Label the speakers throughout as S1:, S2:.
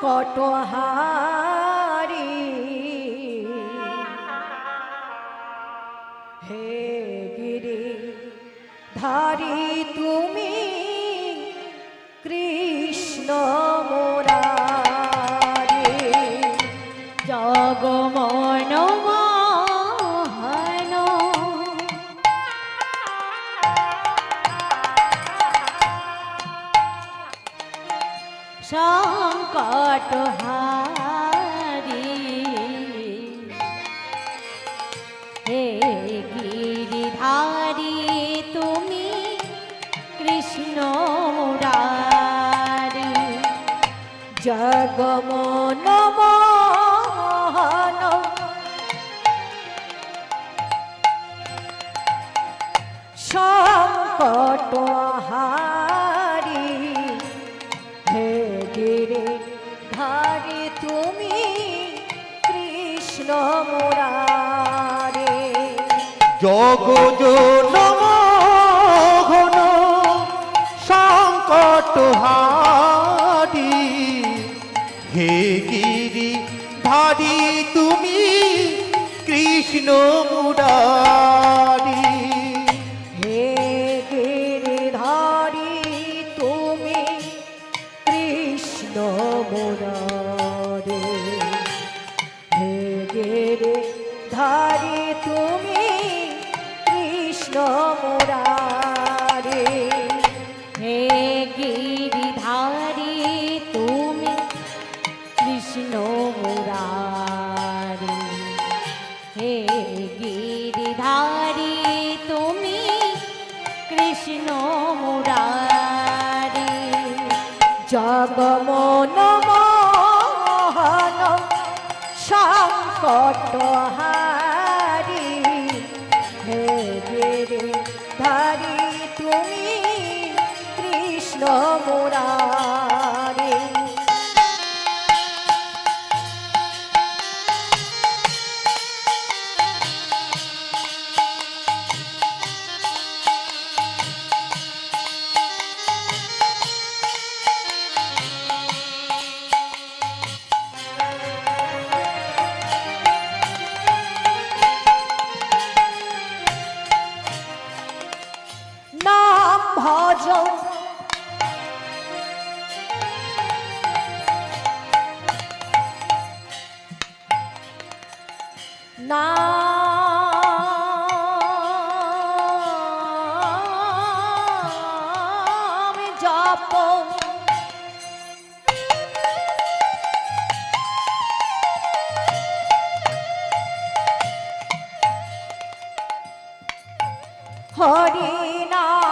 S1: সংকট হারি সংকট হারি। হে গিরিধারি তুমি কৃষ্ণ মুরারি। জগমন সংকট হারি কৃষ্ণ
S2: নম ঘন সংকট হারি। হে গিরি তুমি কৃষ্ণ
S1: ভজ নাম জপ হরি নাম।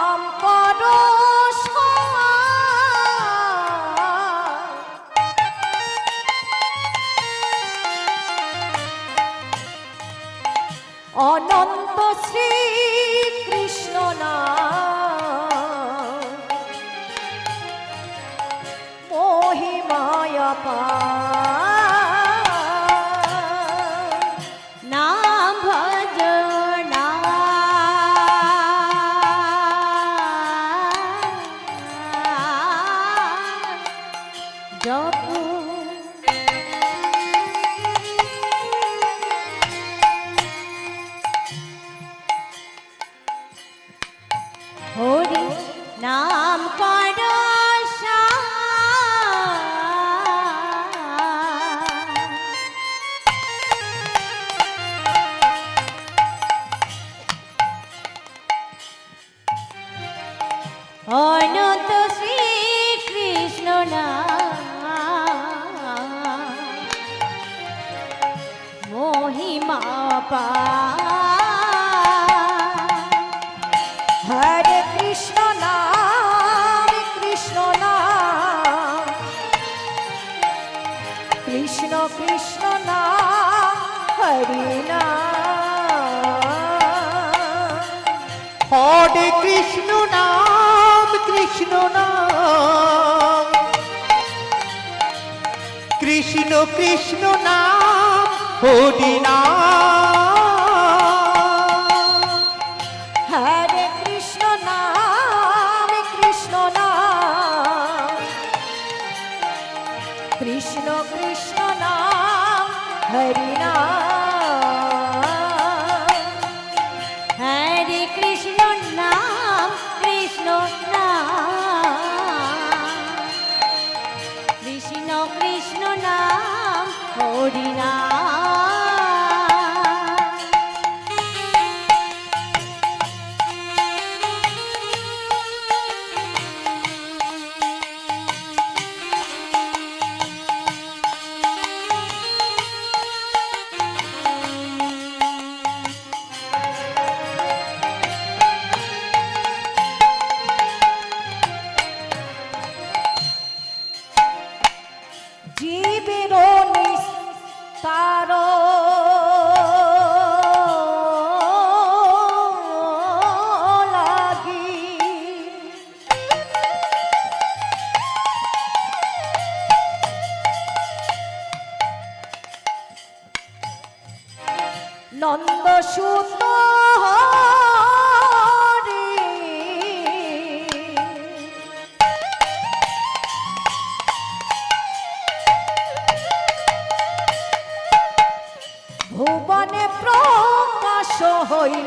S1: কৃষ্ণ কৃষ্ণ না, হরি নাম
S2: হরে কৃষ্ণ নাম কৃষ্ণ নাম। কৃষ্ণ কৃষ্ণ নাম, হরি নাম।
S1: কৃষ্ণ কৃষ্ণ নাম হরিণা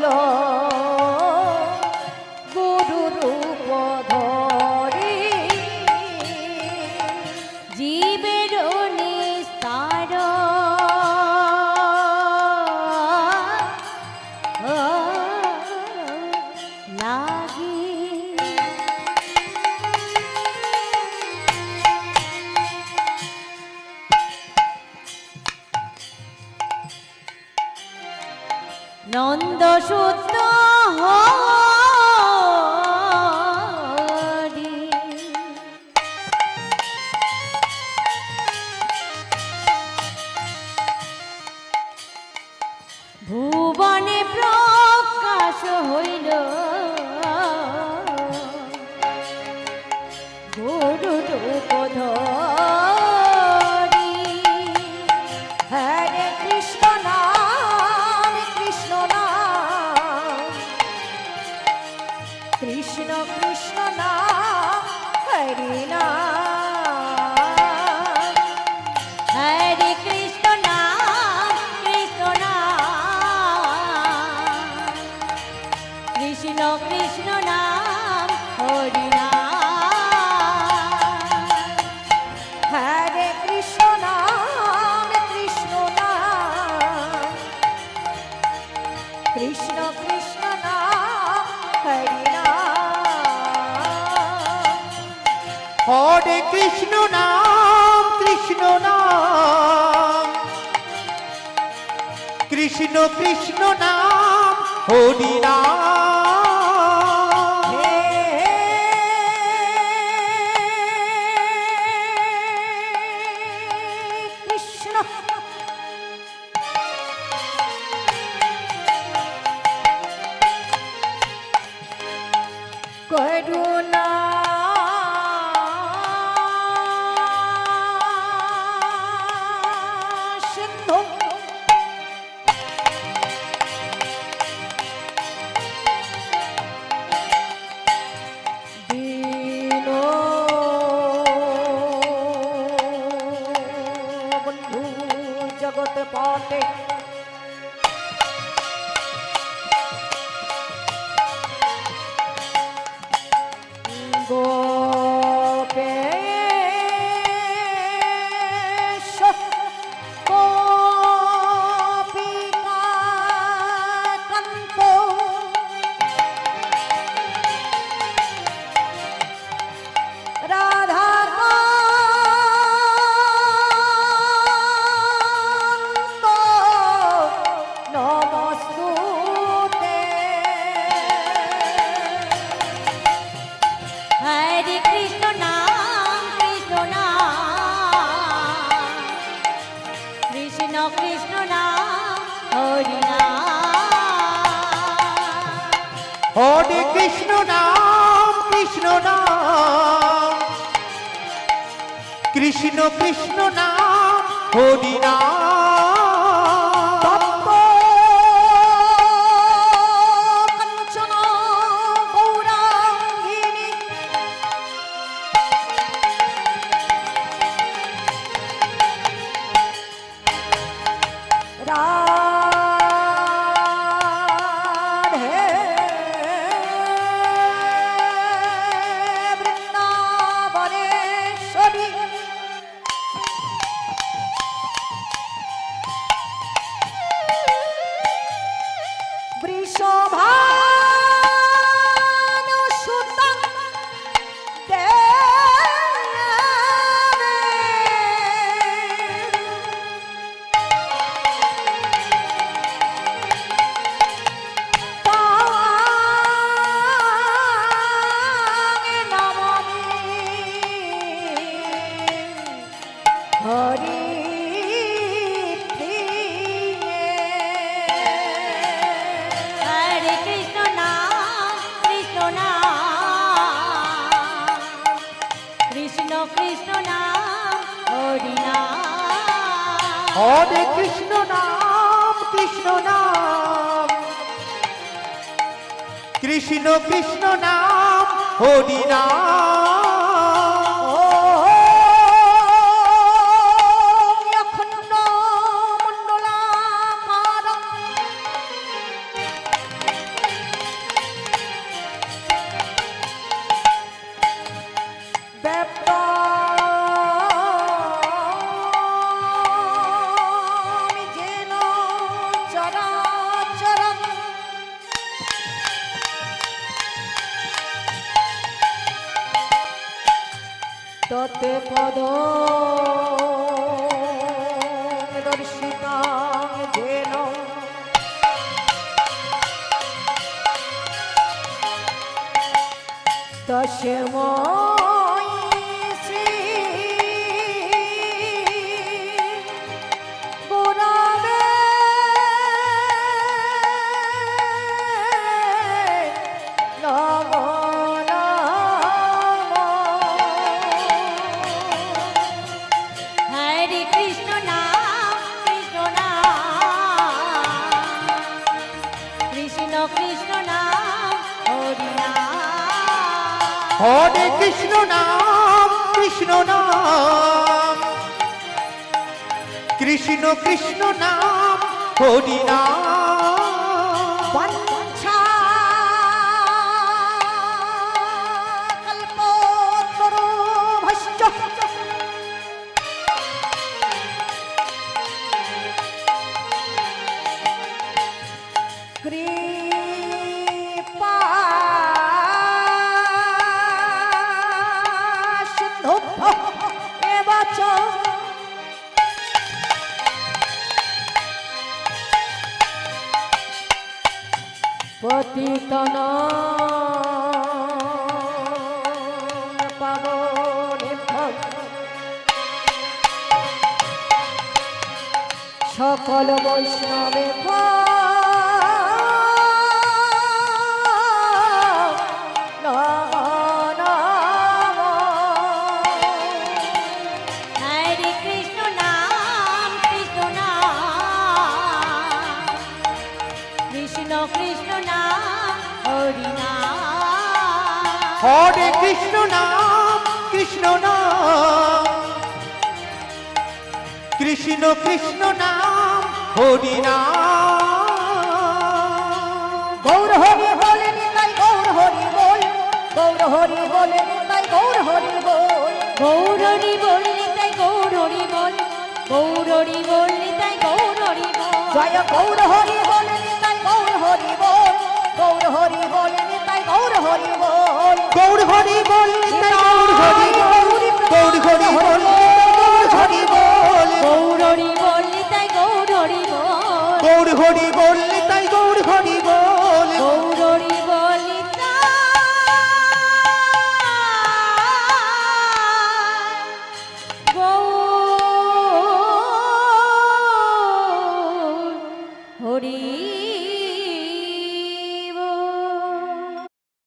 S1: Lord. নন্দ সুত হওয়া হরে কৃষ্ণ নাম কৃষ্ণ নাম। কৃষ্ণ কৃষ্ণ নাম হরি রাম जगत पाते। কৃষ্ণ নাম কৃষ্ণ নাম। কৃষ্ণ কৃষ্ণ নাম হরি নাম।
S2: কৃষ্ণ নাম হরি নাম।
S1: হরে কৃষ্ণ নাম কৃষ্ণ নাম। কৃষ্ণ কৃষ্ণ নাম হরি নাম।
S2: কৃষ্ণ কৃষ্ণ নাম হরি নাম।
S1: হরে কৃষ্ণ নাম কৃষ্ণ নাম। কৃষ্ণ কৃষ্ণ নাম হরি নাম। পাবনে সকল বৈষ্ণবে হরে কৃষ্ণ নাম কৃষ্ণ কৃষ্ণ নাম হরি নাম গৌর হরি বলে নিতাই গৌর হরি বল গৌর হরি বলে নিতাই গৌর হরি বল গৌর হরি বল নিতাই গৌর হরি বল গৌর হরি বল নিতাই গৌর হরি বল জয় গৌর হরি বলে নিতাই গৌর হরি বল গৌর হরি বলে নিতাই গৌর হরি বল
S2: গৌর হরি বল নিতাই গৌর হরি হরি বল